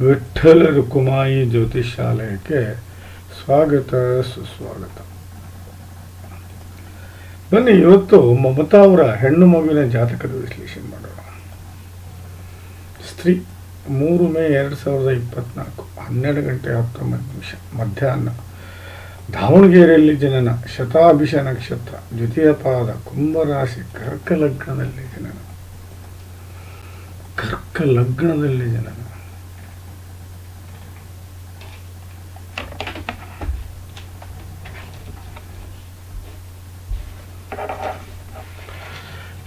ವಿಠ್ಠಲ ರುಕುಮಾಯಿ ಜ್ಯೋತಿಷಾಲಯಕ್ಕೆ ಸ್ವಾಗತ, ಸುಸ್ವಾಗತ. ಬನ್ನಿ, ಇವತ್ತು ಮಮತಾ ಅವರ ಹೆಣ್ಣು ಮಗುವಿನ ಜಾತಕದ ವಿಶ್ಲೇಷಣೆ ಮಾಡೋಣ. ಸ್ತ್ರೀ, ಮೂರು ಮೇ ಎರಡು ಸಾವಿರದ ಇಪ್ಪತ್ನಾಲ್ಕು, ಹನ್ನೆರಡು ಗಂಟೆ ಹತ್ತೊಂಬತ್ತು ನಿಮಿಷ, ಮಧ್ಯಾಹ್ನ. ದಾವಣಗೆರೆಯಲ್ಲಿ ಜನನ, ಶತಾಭಿಷ ನಕ್ಷತ್ರ, ದ್ವಿತೀಯ ಪಾದ, ಕುಂಭರಾಶಿ, ಕರ್ಕ ಲಗ್ನದಲ್ಲಿ ಜನನ. ಕರ್ಕ ಲಗ್ನದಲ್ಲಿ ಜನನ.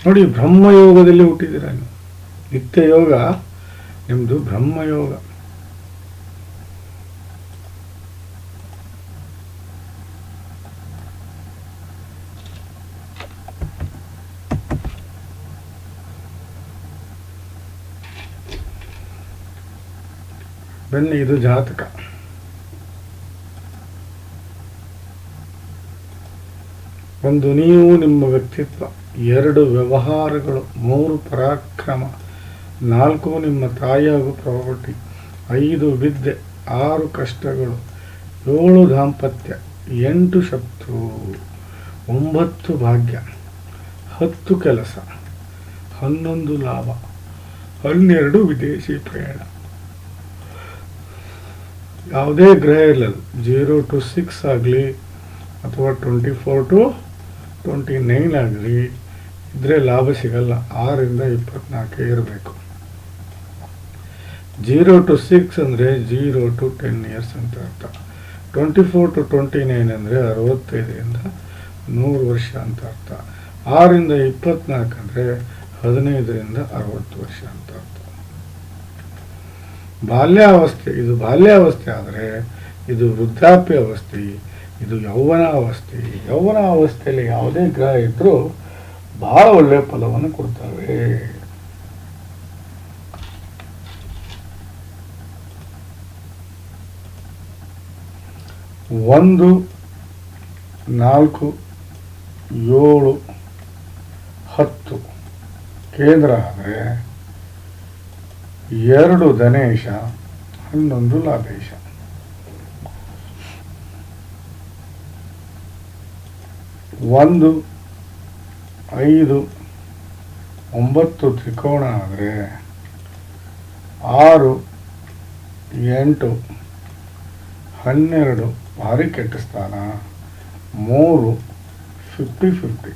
ನೋಡಿ ಬ್ರಹ್ಮಯೋಗದಲ್ಲಿ ಹುಟ್ಟಿದ್ದೀರ ನೀವು? ನಿತ್ಯ ಯೋಗ ನಿಮ್ಮದು ಬ್ರಹ್ಮಯೋಗ. ಬನ್ನಿ, ಇದು ಜಾತಕ. ಒಂದು ನೀವು ನಿಮ್ಮ ವ್ಯಕ್ತಿತ್ವ. ಎರಡು ವ್ಯವಹಾರಗಳು, ಮೂರು ಪರಾಕ್ರಮ, ನಾಲ್ಕು ನಿಮ್ಮ ತಾಯಿಯಾಗು ಪ್ರಾಪರ್ಟಿ ಐದು ವಿದ್ಯೆ, ಆರು ಕಷ್ಟಗಳು, ಏಳು ದಾಂಪತ್ಯ, ಎಂಟು ಶತ್ರು, ಒಂಬತ್ತು ಭಾಗ್ಯ, ಹತ್ತು ಕೆಲಸ, ಹನ್ನೊಂದು ಲಾಭ, ಹನ್ನೆರಡು ವಿದೇಶಿ ಪ್ರಯಾಣ. ಯಾವುದೇ ಗ್ರಹ ಇರಲಿಲ್ಲ. ಜೀರೋ ಟು ಸಿಕ್ಸ್ ಆಗಲಿ ಅಥವಾ twenty four to twenty nine ಆಗಲಿ. ಇದ್ರೆ ಲಾಭ ಸಿಗಲ್ಲ. ಆರರಿಂದ ಇಪ್ಪತ್ನಾಲ್ಕೇ ಇರಬೇಕು. ಜೀರೋ ಟು ಸಿಕ್ಸ್ ಅಂದರೆ ಜೀರೋ ಟು ಟೆನ್ ಇಯರ್ಸ್ ಅಂತ ಅರ್ಥ. Twenty four to twenty nine ಅಂದರೆ ಅರವತ್ತೈದರಿಂದ ನೂರು ವರ್ಷ ಅಂತ ಅರ್ಥ. ಆರರಿಂದ ಇಪ್ಪತ್ನಾಲ್ಕು ಅಂದರೆ ಹದಿನೈದರಿಂದ ಅರವತ್ತು ವರ್ಷ ಅಂತ ಅರ್ಥ. ಬಾಲ್ಯಾವಸ್ಥೆ, ಇದು ಬಾಲ್ಯಾವಸ್ಥೆ ಆದರೆ ಇದು ವೃದ್ಧಾಪ್ಯ ಅವಸ್ಥೆ ಇದು ಯೌವನ ಅವಸ್ಥೆ ಯೌವನ ಅವಸ್ಥೆಯಲ್ಲಿ ಯಾವುದೇ ಗ್ರಹ ಇದ್ದರೂ ಬಹಳ ಒಳ್ಳೆಯ ಫಲವನ್ನು ಕೊಡ್ತವೆ. ಒಂದು, ನಾಲ್ಕು, ಏಳು, ಹತ್ತು. ಕೇಂದ್ರ ಆದರೆ ಎರಡು ಧನೇಶ, ಹನ್ನೊಂದು ಲಾಭೇಶ. ಒಂದು ಐದು, ಒಂಬತ್ತು ತ್ರಿಕೋಣ ಆದರೆ ಆರು, ಎಂಟು, ಹನ್ನೆರಡು ಭಾರಿ ಕೆಟ್ಟ ಸ್ಥಾನ, ಮೂರು ಫಿಫ್ಟಿ ಫಿಫ್ಟಿ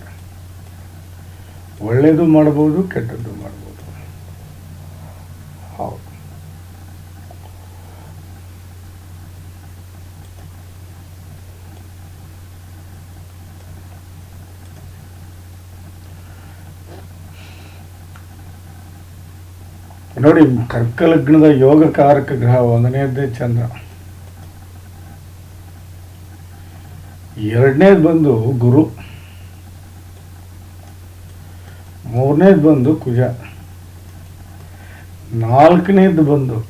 ಒಳ್ಳೆಯದು ಮಾಡ್ಬೋದು, ಕೆಟ್ಟದ್ದು ಮಾಡ್ಬೋದು. ನೋಡಿ, ಕರ್ಕಲಗ್ನದ ಯೋಗಕಾರಕ ಗ್ರಹ ಒಂದನೇದ್ದೇ ಚಂದ್ರ. ಎರಡನೇದು ಬಂದು ಗುರು. ಮೂರನೇದು ಬಂದು ಕುಜ. ನಾಲ್ಕನೇದು ಬಂದು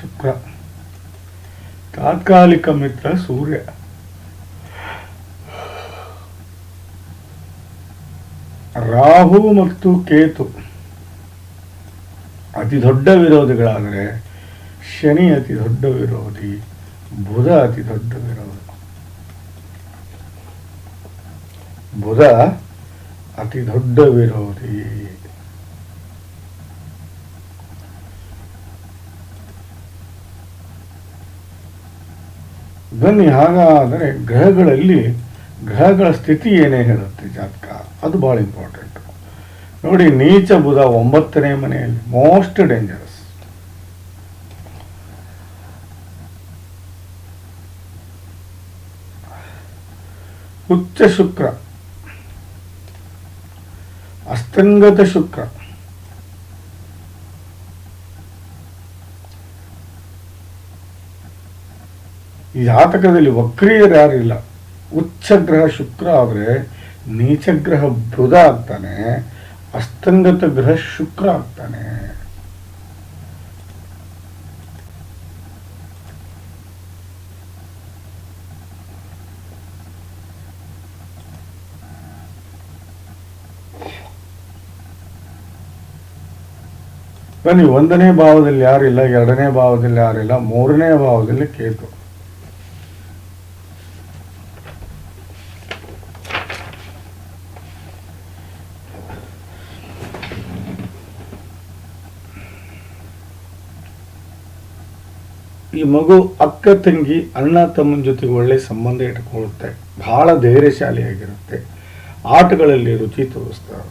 ಶುಕ್ರ. ತಾತ್ಕಾಲಿಕ ಮಿತ್ರ ಸೂರ್ಯ. ರಾಹು ಮತ್ತು ಕೇತು. ಅತಿ ದೊಡ್ಡ ವಿರೋಧಿಗಳಾದರೆ ಶನಿ ಅತಿ ದೊಡ್ಡ ವಿರೋಧಿ, ಬುಧ ಅತಿ ದೊಡ್ಡ ವಿರೋಧಿ. ಬುಧ ಅತಿ ದೊಡ್ಡ ವಿರೋಧಿ. ಬನ್ನಿ, ಹಾಗಾದರೆ ಗ್ರಹಗಳಲ್ಲಿ ಗ್ರಹಗಳ ಸ್ಥಿತಿ ಏನೇ ಹೇಳುತ್ತೆ ಜಾತಕ? ಅದು ಭಾಳ ಇಂಪಾರ್ಟೆಂಟ್ ನೋಡಿ, ನೀಚ ಬುಧ ಒಂಬತ್ತನೇ ಮನೆಯಲ್ಲಿ ಮೋಸ್ಟ್ ಡೇಂಜರಸ್ ಉಚ್ಚ ಶುಕ್ರ, ಅಸ್ತಂಗತ ಶುಕ್ರ, ಈ ಜಾತಕದಲ್ಲಿ ವಕ್ರಿಯರು ಯಾರಿಲ್ಲ ಉಚ್ಚ ಗ್ರಹ ಶುಕ್ರ ಆದರೆ ನೀಚ ಗ್ರಹ ಬುಧ ಆಗ್ತಾನೆ ಅಸ್ತಂಗತ ಗ್ರಹ ಶುಕ್ರ ಆಗ್ತಾನೆ. ಬನ್ನಿ ಒಂದನೇ ಭಾವದಲ್ಲಿ ಯಾರಿಲ್ಲ ಎರಡನೇ ಭಾವದಲ್ಲಿ ಯಾರಿಲ್ಲ ಮೂರನೇ ಭಾವದಲ್ಲಿ ಕೇತು. ಈ ಮಗು ಅಕ್ಕ, ತಂಗಿ, ಅಣ್ಣ, ತಮ್ಮನ ಜೊತೆಗೆ ಒಳ್ಳೆ ಸಂಬಂಧ ಇಟ್ಕೊಳ್ಳುತ್ತೆ. ಬಹಳ ಧೈರ್ಯಶಾಲಿಯಾಗಿರುತ್ತೆ. ಆಟಗಳಲ್ಲಿ ರುಚಿ ತೋರಿಸ್ತಾರೆ.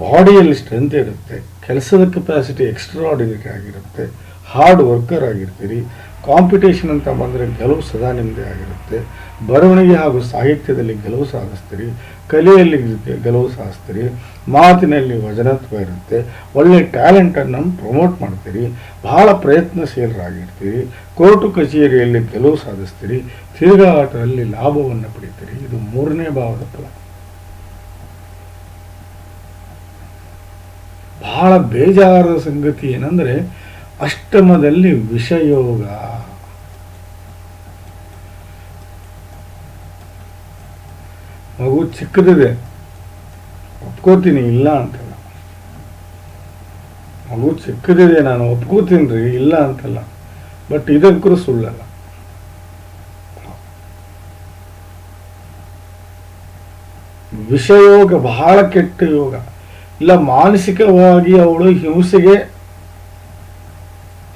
ಬಾಡಿಯಲ್ಲಿ ಸ್ಟ್ರೆಂತ್ ಇರುತ್ತೆ. ಕೆಲಸದ ಕೆಪಾಸಿಟಿ ಎಕ್ಸ್ಟ್ರಾಡಿನರಿ ಆಗಿರುತ್ತೆ. ಹಾರ್ಡ್ ವರ್ಕರ್ ಆಗಿರ್ತೀರಿ. ಕಾಂಪಿಟೇಷನ್ ಅಂತ ಬಂದರೆ ಗೆಲುವು ಸದಾ ನಿಮ್ಮದೇ ಆಗಿರುತ್ತೆ. ಬರವಣಿಗೆ ಹಾಗೂ ಸಾಹಿತ್ಯದಲ್ಲಿ ಗೆಲುವು ಸಾಧಿಸ್ತೀರಿ. ಕಲೆಯಲ್ಲಿ ಗೆಲುವು ಸಾಧಿಸ್ತೀರಿ. ಮಾತಿನಲ್ಲಿ ವಜನತ್ವ ಇರುತ್ತೆ. ಒಳ್ಳೆ ಟ್ಯಾಲೆಂಟನ್ನು ಪ್ರಮೋಟ್ ಮಾಡ್ತೀರಿ. ಬಹಳ ಪ್ರಯತ್ನಶೀಲರಾಗಿರ್ತೀರಿ. ಕೋರ್ಟು ಕಚೇರಿಯಲ್ಲಿ ಗೆಲುವು ಸಾಧಿಸ್ತೀರಿ. ತಿರುಗಾಟದಲ್ಲಿ ಲಾಭವನ್ನು ಪಡಿತೀರಿ. ಇದು ಮೂರನೇ ಭಾವದ ಫಲ. ಬಹಳ ಬೇಜಾರದ ಸಂಗತಿ ಏನಂದ್ರೆ ಅಷ್ಟಮದಲ್ಲಿ ವಿಷಯೋಗ. ಮಗು ಚಿಕ್ಕದಿದೆ, ಒಪ್ಕೋತೀನಿ ಇಲ್ಲ ಅಂತಲ್ಲ. ಮಗು ಚಿಕ್ಕದಿದೆ, ನಾನು ಒಪ್ಕೋತೀನಿ ಇಲ್ಲ ಅಂತಲ್ಲ. ಬಟ್ ಇದಕ್ಕೂ ಸುಳ್ಳಲ್ಲ. ವಿಷಯೋಗ ಬಹಳ ಕೆಟ್ಟ ಯೋಗ. ಇಲ್ಲ, ಮಾನಸಿಕವಾಗಿ ಅವಳು ಹಿಂಸೆಗೆ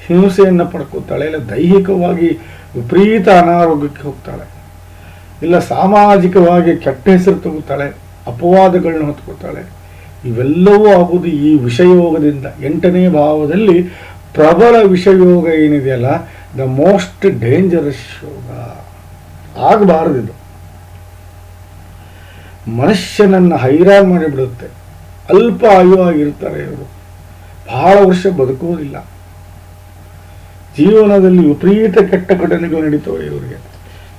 ಹಿಂಸೆಯನ್ನು ಪಡ್ಕೋತಾಳೆ, ಇಲ್ಲ ದೈಹಿಕವಾಗಿ ವಿಪರೀತ ಅನಾರೋಗ್ಯಕ್ಕೆ ಹೋಗ್ತಾಳೆ, ಇಲ್ಲ ಸಾಮಾಜಿಕವಾಗಿ ಕೆಟ್ಟ ಹೆಸರು ತಗೋತಾಳೆ ಅಪವಾದಗಳನ್ನ ಹೊತ್ಕೋತಾಳೆ, ಇವೆಲ್ಲವೂ ಆಗುವುದು ಈ ವಿಷಯೋಗದಿಂದ. ಎಂಟನೇ ಭಾವದಲ್ಲಿ ಪ್ರಬಲ ವಿಷಯೋಗ ಏನಿದೆಯಲ್ಲ ದ ಮೋಸ್ಟ್ ಡೇಂಜರಸ್ ಯೋಗ. ಆಗಬಾರದಿದು ಮನುಷ್ಯನನ್ನು ಹೈರಾಣ ಮಾಡಿಬಿಡುತ್ತೆ. ಅಲ್ಪ ಆಯು ಆಗಿರ್ತಾರೆ ಇವರು. ಬಹಳ ವರ್ಷ ಬದುಕುವುದಿಲ್ಲ ಜೀವನದಲ್ಲಿ ವಿಪರೀತ ಕೆಟ್ಟ ಘಟನೆಗಳು ನಡೀತವೆ ಇವರಿಗೆ.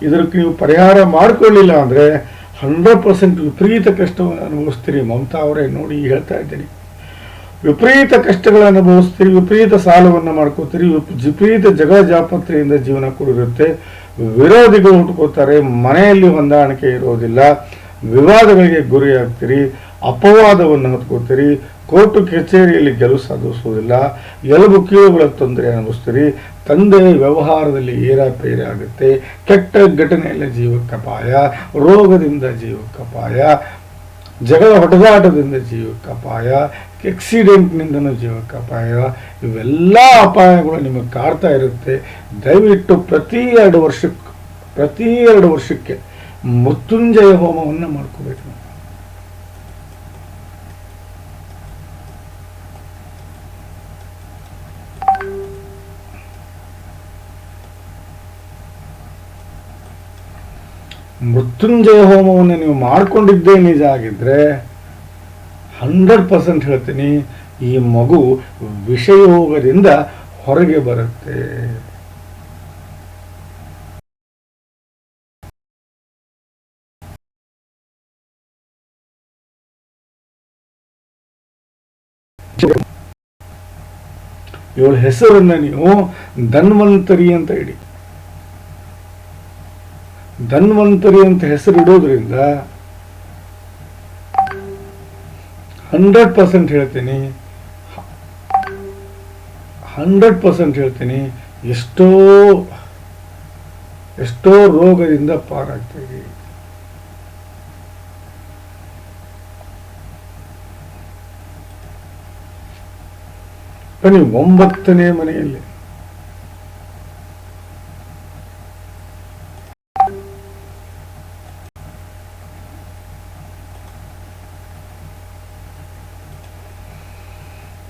ಇದಕ್ಕೆ ನೀವು ಪರಿಹಾರ ಮಾಡಿಕೊಳ್ಳಿಲ್ಲ ಅಂದರೆ ಹಂಡ್ರೆಡ್ ಪರ್ಸೆಂಟ್ ವಿಪರೀತ ಕಷ್ಟವನ್ನು ಅನುಭವಿಸ್ತೀರಿ. ಮಮತಾ ಅವರೇ ನೋಡಿ ಹೇಳ್ತಾ ಇದ್ದೀನಿ. ವಿಪರೀತ ಕಷ್ಟಗಳನ್ನು ಅನುಭವಿಸ್ತೀರಿ, ವಿಪರೀತ ಸಾಲವನ್ನು ಮಾಡ್ಕೋತೀರಿ, ವಿಪ್- ವಿಪರೀತ ಜಗ ಜಾಪತ್ರೆಯಿಂದ ಜೀವನ ಕೂಡಿರುತ್ತೆ. ವಿರೋಧಿಗಳು ಹುಟ್ಕೋತಾರೆ ಮನೆಯಲ್ಲಿ ಹೊಂದಾಣಿಕೆ ಇರೋದಿಲ್ಲ. ವಿವಾದಗಳಿಗೆ ಗುರಿಯಾಗ್ತೀರಿ, ಅಪವಾದವನ್ನು ಹೊತ್ಕೋತೀರಿ ಕೋರ್ಟು ಕಚೇರಿಯಲ್ಲಿ ಗೆಲುವು ಸಾಧಿಸುವುದಿಲ್ಲ. ಎಲುಬು ಕೀಳುಗಳ ತೊಂದರೆ ಅನುಭವಿಸ್ತೀರಿ. ತಂದೆ ವ್ಯವಹಾರದಲ್ಲಿ ಏರಾಪೇರೆ ಆಗುತ್ತೆ. ಕೆಟ್ಟ ಘಟನೆಯಲ್ಲಿ ಜೀವಕ್ಕಪಾಯ ರೋಗದಿಂದ ಜೀವಕ್ಕಪಾಯ ಜಗಳ ಹೊಡೆದಾಟದಿಂದ ಜೀವಕ್ಕಪಾಯ ಜೀವಕ್ಕೆ ಅಪಾಯ. ಇವೆಲ್ಲ ಅಪಾಯಗಳು ನಿಮಗೆ ಕಾಡ್ತಾ ಇರುತ್ತೆ. ದಯವಿಟ್ಟು ಪ್ರತಿ ಎರಡು ವರ್ಷಕ್ಕೆ ಪ್ರತಿ ಎರಡು ವರ್ಷಕ್ಕೆ ಮೃತ್ಯುಂಜಯ ಹೋಮವನ್ನು ಮಾಡ್ಕೋಬೇಕು ನಾವು. ಮೃತ್ಯುಂಜಯ ಹೋಮವನ್ನು ನೀವು ಮಾಡಿಕೊಂಡಿದ್ದೇ ನಿಜ ಆಗಿದ್ರೆ ಹಂಡ್ರೆಡ್ ಪರ್ಸೆಂಟ್ ಹೇಳ್ತೀನಿ, ಈ ಮಗು ವಿಷಯೋಗದಿಂದ ಹೊರಗೆ ಬರುತ್ತೆ. ಇವಳ ಹೆಸರನ್ನ ನೀವು ಧನ್ವಂತರಿ ಅಂತ ಇಡಿ. ಧನ್ವಂತರಿ ಅಂತ ಹೆಸರು ಇಡೋದ್ರಿಂದ ಹಂಡ್ರೆಡ್ ಪರ್ಸೆಂಟ್ ಹೇಳ್ತೀನಿ. ಹಂಡ್ರೆಡ್ ಪರ್ಸೆಂಟ್ ಹೇಳ್ತೀನಿ. ಎಷ್ಟೋ ಎಷ್ಟೋ ರೋಗದಿಂದ ಪಾರಾಗ್ತೀವಿ. ಬನ್ನಿ ಒಂಬತ್ತನೇ ಮನೆಯಲ್ಲಿ.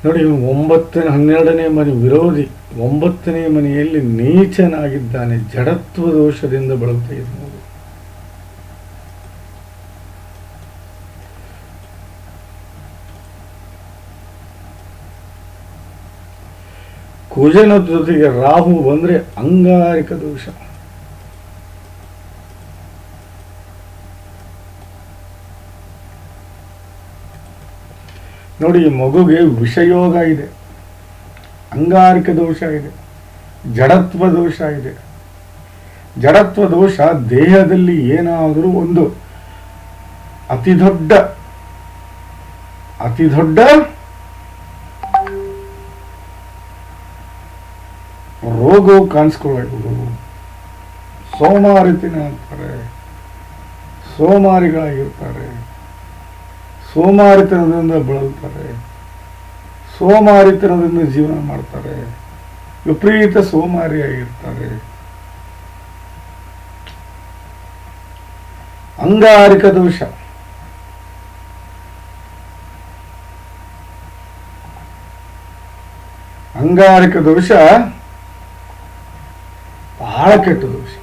ನೋಡಿ ಒಂಬತ್ತನೇ, ಹನ್ನೆರಡನೇ ಮನೆ ವಿರೋಧಿ ಒಂಬತ್ತನೇ ಮನೆಯಲ್ಲಿ ನೀಚನಾಗಿದ್ದಾನೆ, ಜಡತ್ವ ದೋಷದಿಂದ ಬಳಲ್ತಾ ಇದ್ದಾನೆ. ಕುಜನ ಜೊತೆಗೆ ರಾಹು ಬಂದ್ರೆ ಅಂಗಾರಿಕ ದೋಷ ನೋಡಿ, ಮಗುಗೆ ವಿಷಯೋಗ ಇದೆ. ಅಂಗಾರಿಕ ದೋಷ ಇದೆ. ಜಡತ್ವ ದೋಷ ಇದೆ. ಜಡತ್ವ ದೋಷ ದೇಹದಲ್ಲಿ ಏನಾದರೂ ಒಂದು ಅತಿ ದೊಡ್ಡ ಅತಿ ದೊಡ್ಡ ರೋಗವು ಕಾಣಿಸ್ಕೊಳ್ಬೇಕು ಸೋಮಾರಿತಿನ ಅಂತಾರೆ, ಸೋಮಾರಿಗಳಾಗಿರ್ತಾರೆ. ಸೋಮಾರಿತನದಿಂದ ಬಳಲ್ತಾರೆ. ಸೋಮಾರಿತನದಿಂದ ಜೀವನ ಮಾಡ್ತಾರೆ. ವಿಪರೀತ ಸೋಮಾರಿಯಾಗಿರ್ತಾರೆ. ಅಂಗಾರಿಕ ದೋಷ. ಅಂಗಾರಿಕ ದೋಷ ಬಹಳ ಕೆಟ್ಟ ದೋಷ.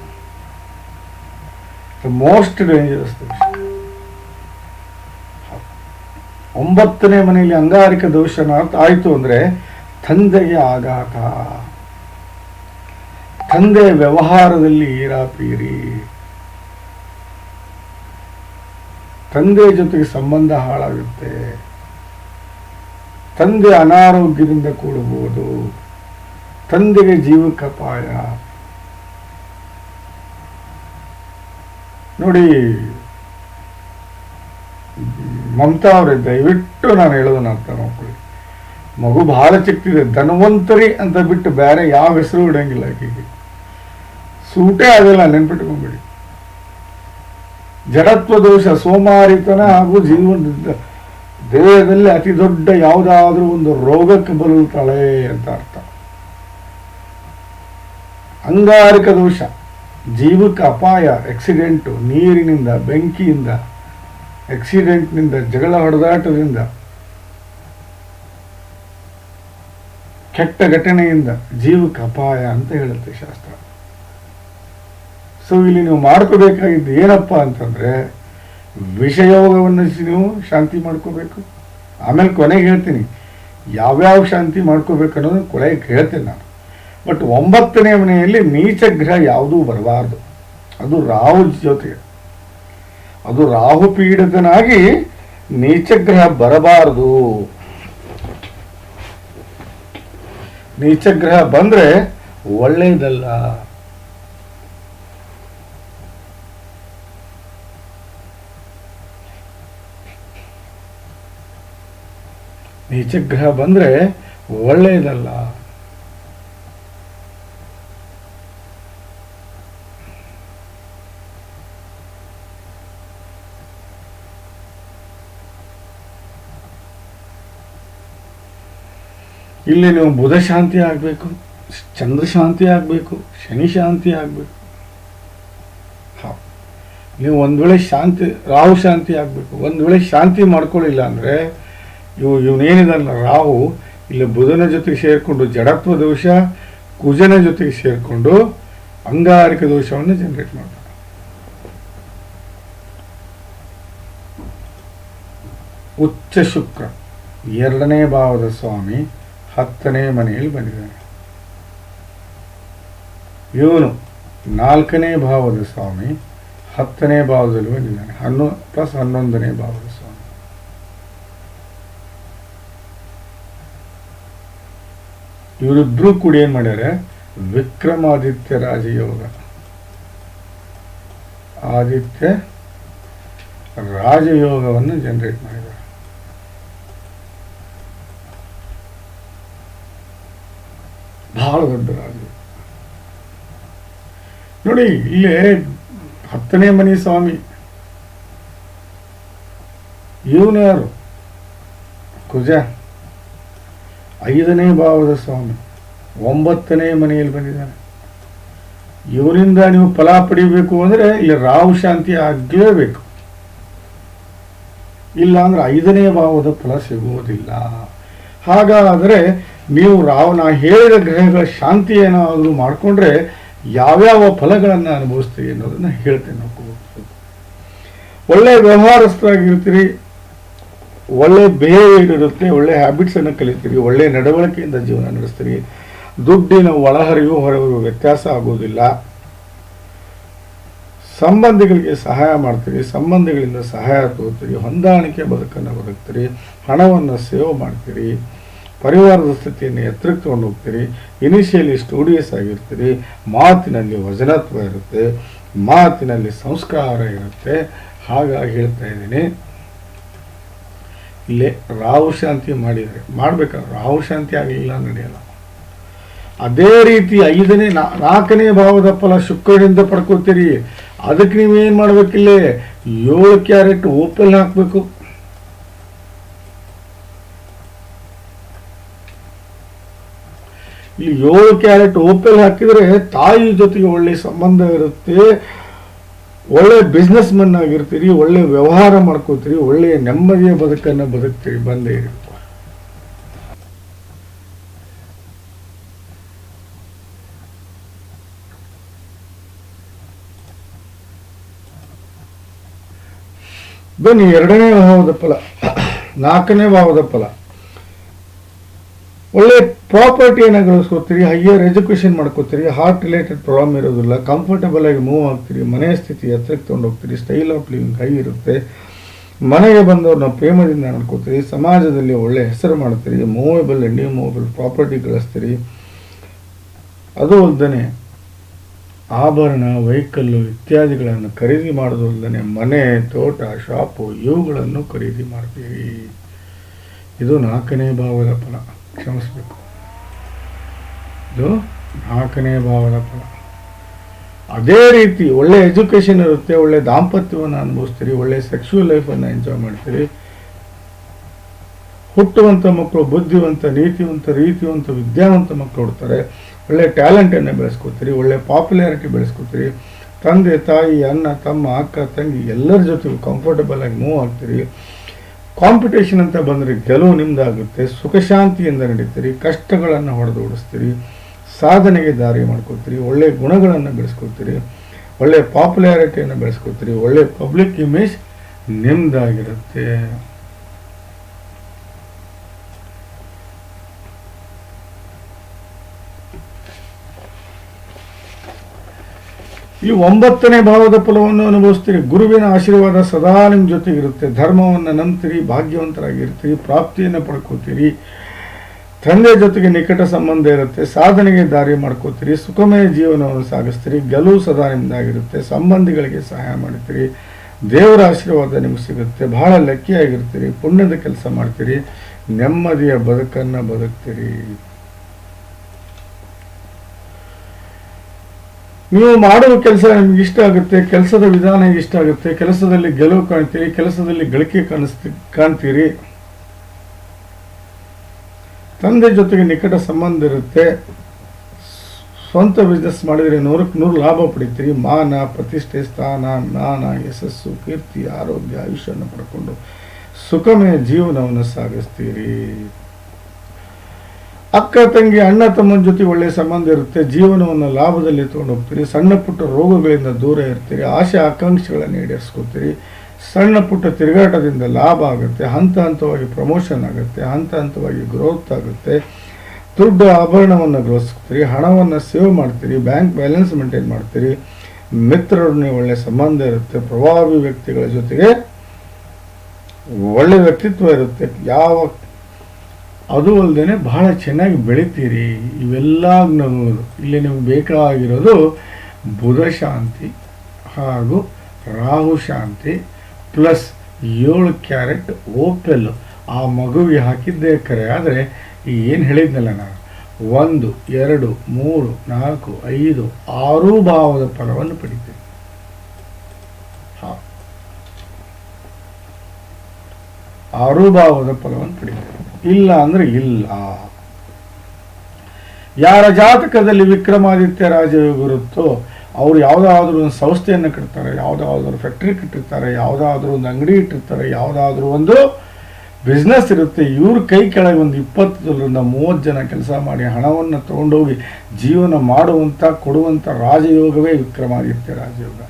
ಮೋಸ್ಟ್ ಡೇಂಜರಸ್ ದೋಷ. ಒಂಬತ್ತನೇ ಮನೆಯಲ್ಲಿ ಅಂಗಾರಿಕ ದೋಷನ ಆಯಿತು ಅಂದ್ರೆ ತಂದೆಯ ಆಘಾತ. ತಂದೆ ವ್ಯವಹಾರದಲ್ಲಿ ಏರಾಪೀರಿ ತಂದೆ ಜೊತೆಗೆ ಸಂಬಂಧ ಹಾಳಾಗುತ್ತೆ. ತಂದೆ ಅನಾರೋಗ್ಯದಿಂದ ಕೂಡಬಹುದು. ತಂದೆಗೆ ಜೀವಕ್ಕಪಾಯ ನೋಡಿ ಮಮತಾ ಅವರೇ ದಯವಿಟ್ಟು ನಾನು ಹೇಳೋದನ್ನ ಅರ್ಥ ನೋಡ್ಕೊಳ್ಳಿ ಮಗು ಬಹಳ ಚಿಕ್ತಿದೆ ಧನ್ವಂತರಿ ಅಂತ ಬಿಟ್ಟು ಬೇರೆ ಯಾವ ಹೆಸರು ಇಡಂಗಿಲ್ಲ ಆಕೆಗೆ. ಸೂಟೇ ಆಗಲ್ಲ ನೆನ್ಪಿಟ್ಕೊಂಡ್ಬಿಡಿ ಜಡತ್ವ ದೋಷ ಸೋಮಾರಿತನ ಹಾಗೂ ಜೀವನದಿಂದ ದೇಹದಲ್ಲಿ ಅತಿ ದೊಡ್ಡ ಯಾವುದಾದ್ರೂ ಒಂದು ರೋಗಕ್ಕೆ ಬರುತ್ತಾಳೆ ಅಂತ ಅರ್ಥ. ಅಂಗಾರಿಕ ದೋಷ, ಜೀವಕ್ಕೆ ಅಪಾಯ ಆಕ್ಸಿಡೆಂಟು ನೀರಿನಿಂದ, ಬೆಂಕಿಯಿಂದ ಆಕ್ಸಿಡೆಂಟ್ನಿಂದ ಜಗಳ ಹೊಡೆದಾಟದಿಂದ, ಕೆಟ್ಟ ಘಟನೆಯಿಂದ ಜೀವಕ್ಕೆ ಅಪಾಯ ಅಂತ ಹೇಳುತ್ತೆ ಶಾಸ್ತ್ರ. ಸೊ ಇಲ್ಲಿ ನೀವು ಮಾಡ್ಕೋಬೇಕಾಗಿದ್ದು ಏನಪ್ಪ ಅಂತಂದ್ರೆ ವಿಷಯೋಗವನ್ನು ನೀವು ಶಾಂತಿ ಮಾಡ್ಕೋಬೇಕು. ಆಮೇಲೆ ಕೊನೆಗೆ ಹೇಳ್ತೀನಿ, ಯಾವ್ಯಾವ ಶಾಂತಿ ಮಾಡ್ಕೋಬೇಕು ಅನ್ನೋದು ಕೊನೆಗೆ ಹೇಳ್ತೇನೆ ನಾನು. ಬಟ್ ಒಂಬತ್ತನೇ ಮನೆಯಲ್ಲಿ ನೀಚ ಗ್ರಹ ಯಾವುದೂ ಬರಬಾರ್ದು. ಅದು ರಾಹು ಜೊತೆಗೆ. ಅದು ರಾಹು ಪೀಡಿತನಾಗಿ ನೀಚಗ್ರಹ ಬರಬಾರದು. ನೀಚಗ್ರಹ ಬಂದ್ರೆ ಒಳ್ಳೆಯದಲ್ಲ ನೀಚಗ್ರಹ ಬಂದ್ರೆ ಒಳ್ಳೆಯದಲ್ಲ ಇಲ್ಲಿ ನೀವು ಬುಧ ಶಾಂತಿ ಆಗಬೇಕು, ಚಂದ್ರ ಶಾಂತಿ ಆಗಬೇಕು, ಶನಿ ಶಾಂತಿ ಆಗಬೇಕು. ನೀವು ಒಂದು ವೇಳೆ ಶಾಂತಿ, ರಾಹು ಶಾಂತಿ ಆಗಬೇಕು. ಒಂದು ವೇಳೆ ಶಾಂತಿ ಮಾಡ್ಕೊಳ್ಳಿಲ್ಲ ಅಂದರೆ ಇವು ಇವನೇನಿದಲ್ಲ ರಾಹು ಇಲ್ಲಿ ಬುಧನ ಜೊತೆಗೆ ಸೇರಿಕೊಂಡು ಜಡತ್ವ ದೋಷ, ಕುಜನ ಜೊತೆಗೆ ಸೇರಿಕೊಂಡು ಅಂಗಾರಿಕ ದೋಷವನ್ನು ಜನರೇಟ್ ಮಾಡ್ತಾರೆ ಉಚ್ಚ ಶುಕ್ರ. ಎರಡನೇ ಭಾವದ ಸ್ವಾಮಿ ಹತ್ತನೇ ಮನೆಯಲ್ಲಿ ಬಂದಿದ್ದಾನೆ. ಇವನು ನಾಲ್ಕನೇ ಭಾವದ ಸ್ವಾಮಿ, ಹತ್ತನೇ ಭಾವದಲ್ಲಿ ಬಂದಿದ್ದಾನೆ. ಹನ್ನೊ ಪ್ಲಸ್ ಹನ್ನೊಂದನೇ ಭಾವದ ಸ್ವಾಮಿ. ಇವರಿಬ್ರು ಕೂಡ ಏನ್ ಮಾಡ್ಯಾರೆ? ವಿಕ್ರಮಾದಿತ್ಯ ರಾಜಯೋಗ. ಆದಿತ್ಯ ರಾಜಯೋಗವನ್ನು ಜನರೇಟ್ ಮಾಡಿದ್ದಾರೆ ಬಹಳ ದೊಡ್ಡ ರಾಜ ನೋಡಿ, ಇಲ್ಲೇ ಹತ್ತನೇ ಮನೆ ಸ್ವಾಮಿ. ಇವನು ಯಾರು? ಕುಜ. ಐದನೇ ಭಾವದ ಸ್ವಾಮಿ. ಒಂಬತ್ತನೇ ಮನೆಯಲ್ಲಿ ಬಂದಿದ್ದಾನೆ. ಇವರಿಂದ ನೀವು ಫಲ ಪಡಿಬೇಕು ಅಂದ್ರೆ ಇಲ್ಲಿ ರಾಹು ಶಾಂತಿ ಆಗಲೇಬೇಕು. ಇಲ್ಲ ಅಂದ್ರೆ ಐದನೇ ಭಾವದ ಫಲ ಸಿಗುವುದಿಲ್ಲ. ಹಾಗಾದರೆ ನೀವು ರಾವ್, ನಾ ಹೇಳಿದ ಗ್ರಹಗಳ ಶಾಂತಿ ಏನಾದರೂ ಮಾಡಿಕೊಂಡ್ರೆ ಯಾವ್ಯಾವ ಫಲಗಳನ್ನು ಅನುಭವಿಸ್ತೀವಿ ಅನ್ನೋದನ್ನು ಹೇಳ್ತೇನೆ ನಾವು ಒಳ್ಳೆ ವ್ಯವಹಾರಸ್ಥರಾಗಿರ್ತೀರಿ, ಒಳ್ಳೆ ಬಿಹೇವಿಯರ್ ಇರುತ್ತೆ, ಒಳ್ಳೆ ಹ್ಯಾಬಿಟ್ಸನ್ನು ಕಲಿತೀರಿ, ಒಳ್ಳೆ ನಡವಳಿಕೆಯಿಂದ ಜೀವನ ನಡೆಸ್ತೀರಿ. ದುಡ್ಡಿನ ಒಳಹರಿವು ಹೊರಹರಿವು ವ್ಯತ್ಯಾಸ ಆಗೋದಿಲ್ಲ. ಸಂಬಂಧಿಗಳಿಗೆ ಸಹಾಯ ಮಾಡ್ತೀರಿ, ಸಂಬಂಧಿಗಳಿಂದ ಸಹಾಯ ತಗೋತೀರಿ, ಹೊಂದಾಣಿಕೆ ಬದುಕನ್ನು ಬದುಕ್ತೀರಿ, ಹಣವನ್ನು ಸೇವ್ ಮಾಡ್ತೀರಿ. ಪರಿವಾರದ ಸ್ಥಿತಿಯನ್ನು ಎತ್ತರಕ್ಕೆ ತಗೊಂಡು ಹೋಗ್ತೀರಿ ಇನಿಷಿಯಲಿ ಸ್ಟೂಡಿಯಸ್ ಆಗಿರ್ತೀರಿ ಮಾತಿನಲ್ಲಿ ವಚನತ್ವ ಇರುತ್ತೆ. ಮಾತಿನಲ್ಲಿ ಸಂಸ್ಕಾರ ಇರುತ್ತೆ. ಹಾಗಾಗಿ ಹೇಳ್ತಾ ಇದ್ದೀನಿ. ಇಲ್ಲೇ ರಾಹು ಶಾಂತಿ ಮಾಡಿದರೆ, ಮಾಡಬೇಕಾದ್ರೆ ರಾಹು ಶಾಂತಿ ಆಗಲಿಲ್ಲ ನಡೆಯಲ್ಲ. ಅದೇ ರೀತಿ ಐದನೇ ನಾಲ್ಕನೇ ಭಾವದ ಫಲ ಶುಕ್ರನಿಂದ ಪಡ್ಕೋತೀರಿ ಅದಕ್ಕೆ ನೀವೇನು ಮಾಡಬೇಕಿಲ್ಲೇ? ಏಳು ಕ್ಯಾರೆಟ್ ಓಪಲ್ ಹಾಕಬೇಕು. ಇಲ್ಲಿ ಏಳು ಕ್ಯಾರೆಟ್ ಓಪಲ್ ಹಾಕಿದ್ರೆ ತಾಯಿ ಜೊತೆಗೆ ಒಳ್ಳೆ ಸಂಬಂಧ ಇರುತ್ತೆ. ಒಳ್ಳೆ ಬಿಸ್ನೆಸ್ ಮನ್ ಆಗಿರ್ತೀರಿ, ಒಳ್ಳೆ ವ್ಯವಹಾರ ಮಾಡ್ಕೋತೀರಿ ಒಳ್ಳೆಯ ನೆಮ್ಮದಿಯ ಬದುಕನ್ನು ಬದುಕ್ತೀರಿ, ಬಂದೇ ಇರುತ್ತೆ. ಬನ್ನಿ, ಎರಡನೇ ಭಾವದ ಫಲ. ನಾಲ್ಕನೇ ಭಾವದ ಫಲ. ಒಳ್ಳೆ ಪ್ರಾಪರ್ಟಿಯನ್ನು ಗಳಿಸ್ಕೋತೀರಿ ಹೈಯರ್ ಎಜುಕೇಷನ್ ಮಾಡ್ಕೋತೀರಿ ಹಾರ್ಟ್ ರಿಲೇಟೆಡ್ ಪ್ರಾಬ್ಲಮ್ ಇರೋದಿಲ್ಲ ಕಂಫರ್ಟಬಲ್ ಆಗಿ ಮೂವ್ ಆಗ್ತೀರಿ ಮನೆಯ ಸ್ಥಿತಿ ಎತ್ತರಕ್ಕೆ ತೊಗೊಂಡು ಹೋಗ್ತೀರಿ ಸ್ಟೈಲ್ ಆಫ್ ಲಿವಿಂಗ್ ಹೈ ಇರುತ್ತೆ, ಮನೆಗೆ ಬಂದವ್ರನ್ನ ಪ್ರೇಮದಿಂದ ನೋಡ್ಕೋತೀರಿ, ಸಮಾಜದಲ್ಲಿ ಒಳ್ಳೆ ಹೆಸರು ಮಾಡ್ತೀರಿ ಮೂವೇಬಲ್ ಅಂಡ್ ಮೂವೇಬಲ್ ಪ್ರಾಪರ್ಟಿ ಗಳಿಸ್ತೀರಿ. ಅದು ಅಲ್ಲದೆ ಆಭರಣ ವೆಹಿಕಲ್ಲು ಇತ್ಯಾದಿಗಳನ್ನು ಖರೀದಿ ಮಾಡೋದಲ್ಲದೆ ಮನೆ, ತೋಟ ಶಾಪು ಇವುಗಳನ್ನು ಖರೀದಿ ಮಾಡ್ತೀರಿ. ಇದು ನಾಲ್ಕನೇ ಭಾವದ ಫಲ ಕ್ಷಮಿಸಬೇಕು. ಇದು ನಾಲ್ಕನೇ ಭಾವದ ಫಲ ಅದೇ ರೀತಿ ಒಳ್ಳೆ ಎಜುಕೇಷನ್ ಇರುತ್ತೆ, ಒಳ್ಳೆ ದಾಂಪತ್ಯವನ್ನು ಅನುಭವಿಸ್ತೀರಿ, ಒಳ್ಳೆ ಸೆಕ್ಸುವಲ್ ಲೈಫನ್ನು ಎಂಜಾಯ್ ಮಾಡ್ತೀರಿ. ಹುಟ್ಟುವಂಥ ಮಕ್ಕಳು, ಬುದ್ಧಿವಂತ, ನೀತಿವಂತ, ರೀತಿವಂತ, ವಿದ್ಯಾವಂತ ಮಕ್ಕಳು ಹುಡ್ತಾರೆ. ಒಳ್ಳೆ ಟ್ಯಾಲೆಂಟನ್ನು ಬೆಳೆಸ್ಕೋತೀರಿ, ಒಳ್ಳೆ ಪಾಪ್ಯುಲಾರಿಟಿ ಬೆಳೆಸ್ಕೋತೀರಿ. ತಂದೆ, ತಾಯಿ, ಅಣ್ಣ, ತಮ್ಮ, ಅಕ್ಕ, ತಂಗಿ ಎಲ್ಲರ ಜೊತೆಗೂ ಕಂಫರ್ಟಬಲ್ ಆಗಿ ಮೂವ್ ಆಗ್ತೀರಿ. ಕಾಂಪಿಟೇಷನ್ ಅಂತ ಬಂದರೆ ಗೆಲುವು ನಿಮ್ದಾಗುತ್ತೆ. ಸುಖ ಶಾಂತಿಯಿಂದ ನಡೀತೀರಿ. ಕಷ್ಟಗಳನ್ನು ಹೊಡೆದು ಓಡಿಸ್ತೀರಿ. ಸಾಧನೆಗೆ ದಾರಿ ಮಾಡ್ಕೋತೀರಿ ಒಳ್ಳೆ ಗುಣಗಳನ್ನು ಬೆಳೆಸ್ಕೊತೀರಿ ಒಳ್ಳೆ ಪಾಪ್ಯುಲಾರಿಟಿಯನ್ನು ಬೆಳೆಸ್ಕೊತೀರಿ ಒಳ್ಳೆ ಪಬ್ಲಿಕ್ ಇಮೇಜ್ ನಿಮ್ದಾಗಿರುತ್ತೆ ಈ ಒಂಬತ್ತನೇ ಭಾವದ ಫಲವನ್ನು ಅನುಭವಿಸ್ತೀರಿ. ಗುರುವಿನ ಆಶೀರ್ವಾದ ಸದಾ ನಿಮ್ಮ ಜೊತೆ ಇರುತ್ತೆ ಧರ್ಮವನ್ನು ನಂಬ್ತೀರಿ, ಭಾಗ್ಯವಂತರಾಗಿರ್ತೀರಿ, ಪ್ರಾಪ್ತಿಯನ್ನು ಪಡ್ಕೋತೀರಿ ತಂದೆ ಜೊತೆಗೆ ನಿಕಟ ಸಂಬಂಧ ಇರುತ್ತೆ, ಸಾಧನೆಗೆ ದಾರಿ ಮಾಡ್ಕೋತೀರಿ, ಸುಖಮಯ ಜೀವನವನ್ನು ಸಾಗಿಸ್ತೀರಿ, ಗೆಲುವು ಸದಾ ನಿಮ್ದಾಗಿರುತ್ತೆ, ಸಂಬಂಧಿಗಳಿಗೆ ಸಹಾಯ ಮಾಡ್ತೀರಿ, ದೇವರ ಆಶೀರ್ವಾದ ನಿಮ್ಗೆ ಸಿಗುತ್ತೆ, ಬಹಳ ಲಕ್ಕಿಯಾಗಿರ್ತೀರಿ, ಪುಣ್ಯದ ಕೆಲಸ ಮಾಡ್ತೀರಿ, ನೆಮ್ಮದಿಯ ಬದುಕನ್ನು ಬದುಕ್ತೀರಿ. ನೀವು ಮಾಡುವ ಕೆಲಸ ನಿಮ್ಗೆ ಇಷ್ಟ ಆಗುತ್ತೆ, ಕೆಲಸದ ವಿಧಾನ ಇಷ್ಟ ಆಗುತ್ತೆ, ಕೆಲಸದಲ್ಲಿ ಗೆಲುವು ಕಾಣ್ತೀರಿ, ಕೆಲಸದಲ್ಲಿ ಗಳಿಕೆ ಕಾಣಿಸ್ತಿ, ಕಾಣ್ತೀರಿ. ತಂದೆ ಜೊತೆಗೆ ನಿಕಟ ಸಂಬಂಧ ಇರುತ್ತೆ. ಸ್ವಂತ ಬಿಸ್ನೆಸ್ ಮಾಡಿದರೆ ನೂರಕ್ಕೆ ನೂರು ಲಾಭ ಪಡಿತೀರಿ. ಮಾನ, ಪ್ರತಿಷ್ಠೆ, ಸ್ಥಾನ, ಜ್ಞಾನ, ಯಶಸ್ಸು, ಕೀರ್ತಿ, ಆರೋಗ್ಯ, ಆಯುಷ್ಯವನ್ನು ಪಡ್ಕೊಂಡು ಸುಖಮಯ ಜೀವನವನ್ನು ಸಾಗಿಸ್ತೀರಿ. ಅಕ್ಕ, ತಂಗಿ, ಅಣ್ಣ, ತಮ್ಮನ ಜೊತೆ ಒಳ್ಳೆಯ ಸಂಬಂಧ ಇರುತ್ತೆ. ಜೀವನವನ್ನು ಲಾಭದಲ್ಲಿ ತೊಗೊಂಡು ಹೋಗ್ತೀರಿ ಸಣ್ಣ ಪುಟ್ಟ ರೋಗಗಳಿಂದ ದೂರ ಇರ್ತೀರಿ. ಆಶೆ, ಆಕಾಂಕ್ಷೆಗಳನ್ನು ಈಡೇರಿಸ್ಕೋತೀರಿ. ಸಣ್ಣ ಪುಟ್ಟ ತಿರುಗಾಟದಿಂದ ಲಾಭ ಆಗುತ್ತೆ, ಹಂತ ಹಂತವಾಗಿ ಪ್ರಮೋಷನ್ ಆಗುತ್ತೆ, ಹಂತ ಹಂತವಾಗಿ ಗ್ರೋತ್ ಆಗುತ್ತೆ. ದುಡ್ಡು ಆಭರಣವನ್ನು ಗ್ರಹಿಸ್ತೀರಿ, ಹಣವನ್ನು ಸೇವ್ ಮಾಡ್ತೀರಿ ಬ್ಯಾಂಕ್ ಬ್ಯಾಲೆನ್ಸ್ ಮೇಂಟೈನ್ ಮಾಡ್ತೀರಿ. ಮಿತ್ರರೊಡನೆ ಒಳ್ಳೆ ಸಂಬಂಧ ಇರುತ್ತೆ, ಪ್ರಭಾವಿ ವ್ಯಕ್ತಿಗಳ ಜೊತೆಗೆ ಒಳ್ಳೆ ವ್ಯಕ್ತಿತ್ವ ಇರುತ್ತೆ. ಯಾವ, ಅದು ಅಲ್ಲದೆ ಬಹಳ ಚೆನ್ನಾಗಿ ಬೆಳಿತೀರಿ. ಇವೆಲ್ಲ ಜ್ಞಾನಗಳು. ಇಲ್ಲಿ ನಿಮ್ಗೆ ಬೇಕಾಗಿರೋದು ಬುಧ ಶಾಂತಿ ಹಾಗೂ ರಾಹು ಶಾಂತಿ. ಪ್ಲಸ್ ಏಳು ಕ್ಯಾರೆಟ್ ಓಪೆಲ್. ಆ ಮಗುವಿಗೆ ಹಾಕಿದ್ದೇ ಕರೆ. ಆದರೆ ಏನು ಹೇಳಿದ್ನಲ್ಲ ನಾನು? ಒಂದು, ಎರಡು, ಮೂರು, ನಾಲ್ಕು, ಐದು, ಆರು ಭಾವದ ಫಲವನ್ನು ಪಡಿತೇನೆ ಆರು ಭಾವದ ಫಲವನ್ನು ಪಡೆಯುತ್ತೆ ಇಲ್ಲ ಅಂದ್ರೆ ಇಲ್ಲ. ಯಾರ ಜಾತಕದಲ್ಲಿ ವಿಕ್ರಮಾದಿತ್ಯ ರಾಜಯೋಗ ಇರುತ್ತೋ ಅವ್ರು ಯಾವುದಾದ್ರೂ ಒಂದು ಸಂಸ್ಥೆಯನ್ನು ಕಟ್ತಾರೆ, ಯಾವುದಾದ್ರೂ ಫ್ಯಾಕ್ಟ್ರಿ ಕಟ್ಟಿರ್ತಾರೆ, ಯಾವುದಾದ್ರೂ ಒಂದು ಅಂಗಡಿ ಇಟ್ಟಿರ್ತಾರೆ, ಯಾವುದಾದ್ರೂ ಒಂದು ಬಿಸ್ನೆಸ್ ಇರುತ್ತೆ. ಇವ್ರ ಕೈ ಕೆಳಗೆ ಒಂದು ಇಪ್ಪತ್ತರಿಂದ ಮೂವತ್ತು ಜನ ಕೆಲಸ ಮಾಡಿ ಹಣವನ್ನು ತೊಗೊಂಡೋಗಿ ಜೀವನ ಮಾಡುವಂಥ ಕೊಡುವಂಥ ರಾಜಯೋಗವೇ ವಿಕ್ರಮಾದಿತ್ಯ ರಾಜಯೋಗ.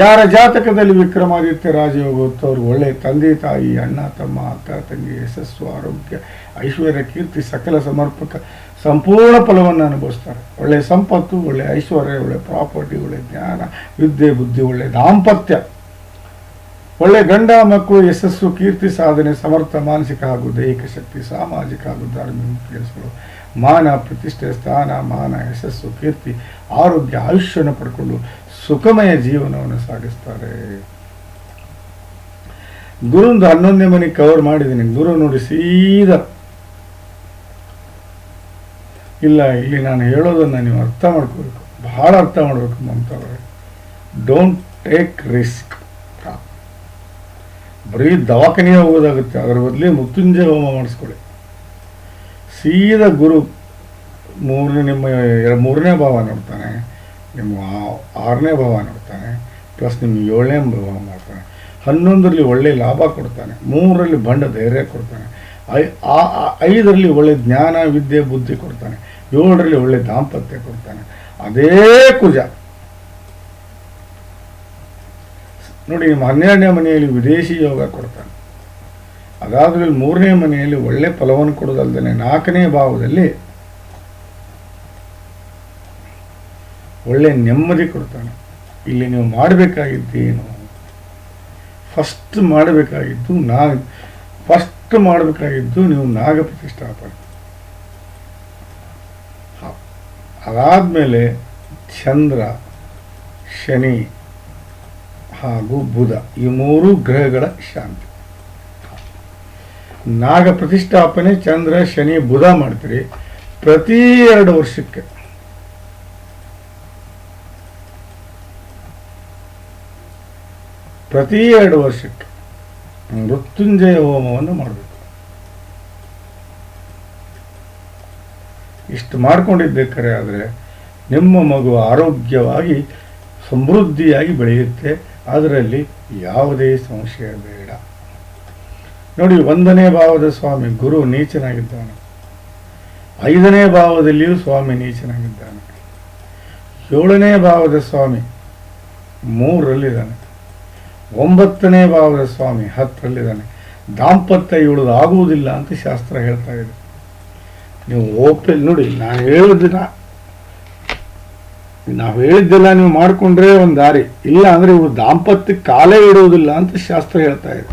ಯಾರ ಜಾತಕದಲ್ಲಿ ವಿಕ್ರಮಾದಿತ್ಯ ರಾಜಯೋಗ ಹೊತ್ತು ಅವ್ರಿಗೆ ಒಳ್ಳೆ ತಂದೆ, ತಾಯಿ, ಅಣ್ಣ, ತಮ್ಮ, ಅಕ್ಕ, ತಂಗಿ, ಯಶಸ್ಸು, ಆರೋಗ್ಯ, ಐಶ್ವರ್ಯ, ಕೀರ್ತಿ, ಸಕಲ ಸಮರ್ಪಕ ಸಂಪೂರ್ಣ ಫಲವನ್ನು ಅನುಭವಿಸ್ತಾರೆ. ಒಳ್ಳೆಯ ಸಂಪತ್ತು ಒಳ್ಳೆಯ ಐಶ್ವರ್ಯ, ಒಳ್ಳೆ ಪ್ರಾಪರ್ಟಿ ಒಳ್ಳೆಯ ಜ್ಞಾನ, ವಿದ್ಯೆ, ಬುದ್ಧಿ, ಒಳ್ಳೆ ದಾಂಪತ್ಯ. ಒಳ್ಳೆ ಗಂಡ, ಮಕ್ಕಳು, ಯಶಸ್ಸು, ಕೀರ್ತಿ, ಸಾಧನೆ, ಸಮರ್ಥ, ಮಾನಸಿಕ ಹಾಗೂ ದೈಹಿಕ ಶಕ್ತಿ, ಸಾಮಾಜಿಕ ಹಾಗೂ ಧಾರ್ಮಿಕ ಕೆಲಸಗಳು ಮಾನ, ಪ್ರತಿಷ್ಠೆ, ಸ್ಥಾನ, ಮಾನ, ಯಶಸ್ಸು, ಕೀರ್ತಿ, ಆರೋಗ್ಯ, ಆಯುಷ್ಯವನ್ನು ಪಡ್ಕೊಂಡು ಸುಖಮಯ ಜೀವನವನ್ನು ಸಾಗಿಸ್ತಾರೆ. ಗುರುಂದು ಹನ್ನೊಂದನೇ ಮನೆ ಕವರ್ ಮಾಡಿದ್ದೀನಿ. ಗುರು ನೋಡಿ ಸೀದಾ ಇಲ್ಲ, ಇಲ್ಲಿ ನಾನು ಹೇಳೋದನ್ನು ನೀವು ಅರ್ಥ ಮಾಡ್ಕೋಬೇಕು. ಬಹಳ ಅರ್ಥ ಮಾಡಬೇಕು ಮಮತಾವ್ರೆ ಡೋಂಟ್ ಟೇಕ್ ರಿಸ್ಕ್ ಬರೀ ದವಾಖಾನೆಯ ಹೋಗೋದಾಗುತ್ತೆ. ಅದರ ಬದಲಿ ಮೃತ್ಯುಂಜಯ ಹೋಮ ಮಾಡಿಸ್ಕೊಳ್ಳಿ. ಸೀದಾ ಗುರು ಮೂರನೇ ನಿಮ್ಮ ಮೂರನೇ ಭಾವ ನೋಡ್ತಾನೆ, ನಿಮ್ಮ ಆರನೇ ಭಾವ ನೋಡ್ತಾನೆ, ಪ್ಲಸ್ ನಿಮ್ಮ ಏಳನೇ ಭಾವ ಮಾಡ್ತಾನೆ. ಹನ್ನೊಂದರಲ್ಲಿ ಒಳ್ಳೆ ಲಾಭ ಕೊಡ್ತಾನೆ, ಮೂರರಲ್ಲಿ ಬಂಡ ಧೈರ್ಯ ಕೊಡ್ತಾನೆ, ಐ ಆ- ಐದರಲ್ಲಿ ಒಳ್ಳೆ ಜ್ಞಾನ, ವಿದ್ಯೆ, ಬುದ್ಧಿ ಕೊಡ್ತಾನೆ. ಏಳರಲ್ಲಿ ಒಳ್ಳೆ ದಾಂಪತ್ಯ ಕೊಡ್ತಾನೆ. ಅದೇ ಕುಜ. ನೋಡಿ, ನಿಮ್ಮ ಹನ್ನೆರಡನೇ ಮನೆಯಲ್ಲಿ ವಿದೇಶಿ ಯೋಗ ಕೊಡ್ತಾನೆ. ಅದಾದ್ಮೇಲೆ ಮೂರನೇ ಮನೆಯಲ್ಲಿ ಒಳ್ಳೆ ಫಲವನ್ನು ಕೊಡೋದಲ್ದೇ ನಾಲ್ಕನೇ ಭಾವದಲ್ಲಿ ಒಳ್ಳೆ ನೆಮ್ಮದಿ ಕೊಡ್ತಾನೆ. ಇಲ್ಲಿ ನೀವು ಮಾಡಬೇಕಾಗಿದ್ದೇನು? ಫಸ್ಟ್ ಮಾಡಬೇಕಾಗಿದ್ದು ನಾ ಫಸ್ಟ್ ಮಾಡಬೇಕಾಗಿದ್ದು ನೀವು ನಾಗ ಪ್ರತಿಷ್ಠಾಪನೆ ಹ. ಅದಾದ್ಮೇಲೆ ಚಂದ್ರ, ಶನಿ ಹಾಗೂ ಬುಧ ಈ ಮೂರು ಗ್ರಹಗಳ ಶಾಂತಿ. ನಾಗ ಪ್ರತಿಷ್ಠಾಪನೆ, ಚಂದ್ರ, ಶನಿ, ಬುಧ ಮಾಡ್ತೀರಿ. ಪ್ರತಿ ಎರಡು ವರ್ಷಕ್ಕೆ. ಪ್ರತಿ ಎರಡು ವರ್ಷಕ್ಕೆ ಮೃತ್ಯುಂಜಯ ಹೋಮವನ್ನು ಮಾಡಬೇಕು. ಇಷ್ಟು ಮಾಡಿಕೊಂಡಿದ್ದೇಕರೆ ಆದರೆ ನಿಮ್ಮ ಮಗು ಆರೋಗ್ಯವಾಗಿ ಸಮೃದ್ಧಿಯಾಗಿ ಬೆಳೆಯುತ್ತೆ. ಅದರಲ್ಲಿ ಯಾವುದೇ ಸಂಶಯ ಬೇಡ. ನೋಡಿ, ಒಂದನೇ ಭಾವದ ಸ್ವಾಮಿ ಗುರು ನೀಚನಾಗಿದ್ದಾನೆ. ಐದನೇ ಭಾವದಲ್ಲಿಯೂ ಸ್ವಾಮಿ ನೀಚನಾಗಿದ್ದಾನೆ. ಏಳನೇ ಭಾವದ ಸ್ವಾಮಿ ಮೂರರಲ್ಲಿದ್ದಾನೆ. ಒಂಬತ್ತನೇ ಭಾವದ ಸ್ವಾಮಿ ಹತ್ತರಲ್ಲಿದ್ದಾನೆ. ದಾಂಪತ್ಯ ಇವಳದು ಆಗುವುದಿಲ್ಲ ಅಂತ ಶಾಸ್ತ್ರ ಹೇಳ್ತಾ ಇದೆ. ನೀವು ಓಪಲ್ ನೋಡಿ, ನಾನು ಹೇಳುದಿಲ್ಲ ನಾವು ಹೇಳಿದ್ದೆಲ್ಲ ನೀವು ಮಾಡಿಕೊಂಡ್ರೆ ಒಂದು ದಾರಿ. ಇಲ್ಲ ಅಂದ್ರೆ ಇವರು ದಾಂಪತ್ಯಕ್ಕೆ ಕಾಲೇ ಇಡುವುದಿಲ್ಲ ಅಂತ ಶಾಸ್ತ್ರ ಹೇಳ್ತಾ ಇದೆ.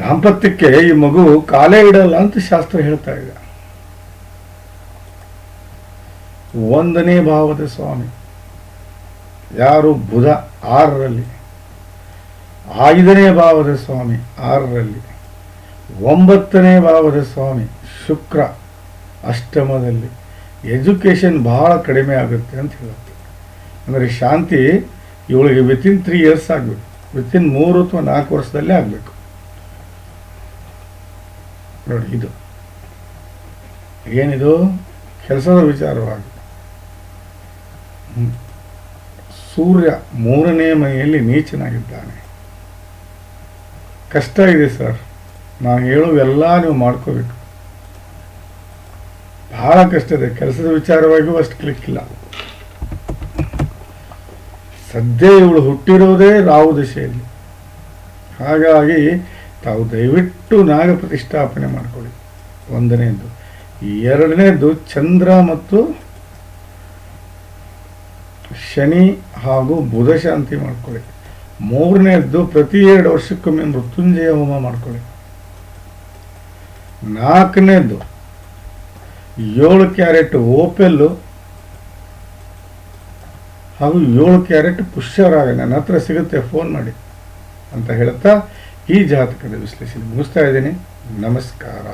ದಾಂಪತ್ಯಕ್ಕೆ ಈ ಮಗು ಕಾಲೇ ಇಡಲ್ಲ ಅಂತ ಶಾಸ್ತ್ರ ಹೇಳ್ತಾ ಇದೆ. ಒಂದನೇ ಭಾವದ ಸ್ವಾಮಿ. ಯಾರು ಬುಧ ಆರರಲ್ಲಿ ಐದನೇ ಭಾವದ ಸ್ವಾಮಿ ಆರರಲ್ಲಿ. ಒಂಬತ್ತನೇ ಭಾವದ ಸ್ವಾಮಿ, ಶುಕ್ರ ಅಷ್ಟಮದಲ್ಲಿ. ಎಜುಕೇಷನ್ ಭಾಳ ಕಡಿಮೆ ಆಗುತ್ತೆ ಅಂತ ಹೇಳುತ್ತೆ. ಅಂದರೆ ಶಾಂತಿ ಇವಳಿಗೆ ವಿತಿನ್ ತ್ರೀ ಇಯರ್ಸ್ ಆಗಬೇಕು. ವಿತಿನ್ ಮೂರು ಅಥವಾ ನಾಲ್ಕು ವರ್ಷದಲ್ಲೇ ಆಗಬೇಕು. ನೋಡಿ ಇದು. ಏನಿದು? ಕೆಲಸದ ವಿಚಾರವಾಗಿ. ಸೂರ್ಯ ಮೂರನೇ ಮನೆಯಲ್ಲಿ ನೀಚನಾಗಿದ್ದಾನೆ. ಕಷ್ಟ ಇದೆ ಸರ್. ನಾನು ಹೇಳುವೆಲ್ಲ ನೀವು ಮಾಡ್ಕೋಬೇಕು. ಬಹಳ ಕಷ್ಟ ಇದೆ. ಕೆಲಸದ ವಿಚಾರವಾಗಿಯೂ ಅಷ್ಟು ಕ್ಲಿಕ್ಕಿಲ್ಲ ಸದ್ಯ ಇವಳು ಹುಟ್ಟಿರೋದೇ ರಾಹು ದಿಶೆಯಲ್ಲಿ. ಹಾಗಾಗಿ ತಾವು ದಯವಿಟ್ಟು ನಾಗ ಪ್ರತಿಷ್ಠಾಪನೆ ಮಾಡಿಕೊಳ್ಳಿ. ಒಂದನೇದು ಎರಡನೇದು ಚಂದ್ರ ಮತ್ತು ಶನಿ ಹಾಗೂ ಬುಧ ಶಾಂತಿ ಮಾಡ್ಕೊಳ್ಳಿ. ಮೂರನೇದ್ದು ಪ್ರತಿ ಎರಡು ವರ್ಷಕ್ಕೊಮ್ಮೆ ಮೃತ್ಯುಂಜಯ ಹೋಮ ಮಾಡ್ಕೊಳ್ಳಿ. ನಾಲ್ಕನೇದ್ದು ಏಳು ಕ್ಯಾರೆಟ್ ಓಪೆಲ್ಲು ಹಾಗೂ ಏಳು ಕ್ಯಾರೆಟ್ ಪುಷ್ಯರಾಗ ನನ್ನ ಹತ್ರ ಸಿಗುತ್ತೆ, ಫೋನ್ ಮಾಡಿ ಅಂತ ಹೇಳ್ತಾ ಈ ಜಾತಕದ ವಿಶ್ಲೇಷಣೆ ಮುಗಿಸ್ತಾ ಇದ್ದೀನಿ. ನಮಸ್ಕಾರ.